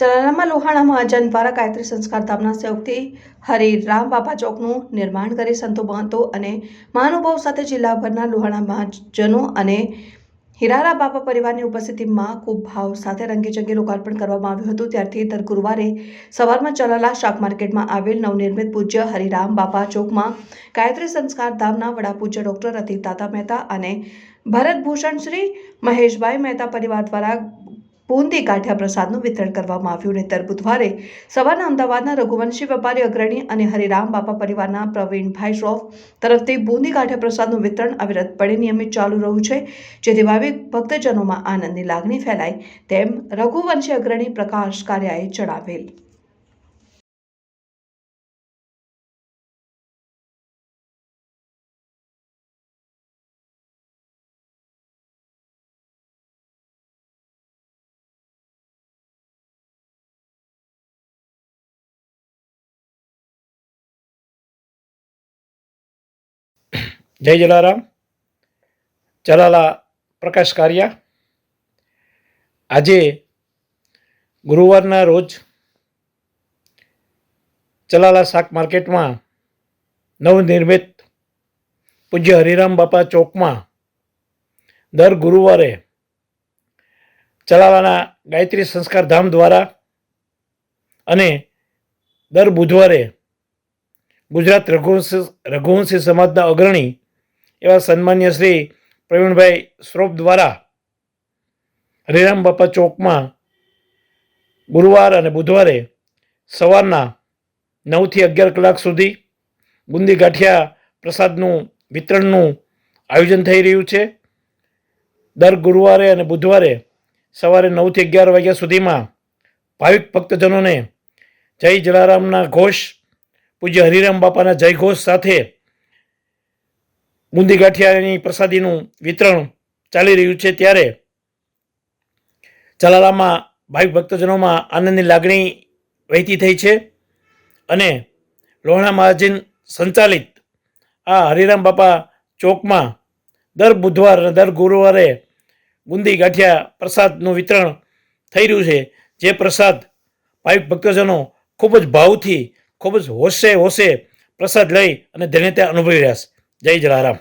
ચલાલામાં લોહાણા મહાજન દ્વારા ગાયત્રી સંસ્કાર ધામના સહયોગથી હરિરામ બાપા ચોકનું નિર્માણ કરી સંતો મહંતો અને મહાનુભાવ સાથે જિલ્લાભરના લોહાણા મહાજનો અને હિરારા બાપા પરિવારની ઉપસ્થિતિમાં ખૂબ ભાવ સાથે રંગેચંગે લોકાર્પણ કરવામાં આવ્યું હતું. ત્યારથી દર ગુરુવારે સવારમાં ચલાલા શાક માર્કેટમાં આવેલ નવનિર્મિત પૂજ્ય હરિરામ બાપા ચોકમાં ગાયત્રી સંસ્કાર ધામના વડા પૂજ્ય ડોક્ટર રતિક દાદા મહેતા અને ભરતભૂષણ શ્રી મહેશભાઈ મહેતા પરિવાર દ્વારા બુંદી ગાંઠિયા પ્રસાદનું વિતરણ કરવામાં આવ્યું અને દર બુધવારે સવારના અમદાવાદના રઘુવંશી વેપારી અગ્રણી અને હરિરામ બાપા પરિવારના પ્રવીણભાઈ શ્રોફ તરફથી બુંદી ગાંઠિયા પ્રસાદનું વિતરણ અવિરતપણે નિયમિત ચાલુ રહ્યું છે જેથી ભાવિક ભક્તજનોમાં આનંદની લાગણી ફેલાય તેમ રઘુવંશી અગ્રણી પ્રકાશ કાર્યાએ જણાવેલ. જય જલારામ. ચલાલા પ્રકાશ કારિયા. આજે ગુરુવારના રોજ ચલાલા શાક માર્કેટમાં નવનિર્મિત પૂજ્ય હરિરામ બાપા ચોકમાં દર ગુરુવારે ચલાલાના ગાયત્રી સંસ્કાર ધામ દ્વારા અને દર બુધવારે ગુજરાત રઘુવંશી રઘુવંશી સમાજના અગ્રણી એવા સન્માન્ય શ્રી પ્રવીણભાઈ શ્રોપ દ્વારા હરિરામ બાપા ચોકમાં ગુરુવાર અને બુધવારે સવારના નવથી અગિયાર કલાક સુધી બુંદી ગાંઠિયા પ્રસાદનું વિતરણનું આયોજન થઈ રહ્યું છે. દર ગુરુવારે અને બુધવારે સવારે નવથી અગિયાર વાગ્યા સુધીમાં ભાવિક ભક્તજનોને જય જલારામના ઘોષ, પૂજ્ય હરિરામ બાપાના જય ઘોષ સાથે બુંદી ગાંઠિયાની પ્રસાદીનું વિતરણ ચાલી રહ્યું છે ત્યારે ચલાલામાં ભાવિક ભક્તજનોમાં આનંદની લાગણી વહેતી થઈ છે અને લોહણા મહાજન સંચાલિત આ હરિરામ બાપા ચોકમાં દર બુધવાર અને દર ગુરુવારે બુંદી ગાંઠિયા પ્રસાદનું વિતરણ થઈ રહ્યું છે. જે પ્રસાદ ભાવિક ભક્તજનો ખૂબ જ ભાવથી, ખૂબ જ હોશે હોશે પ્રસાદ લઈ અને ધન્યતા અનુભવી રહ્યા છે. જય જલારામ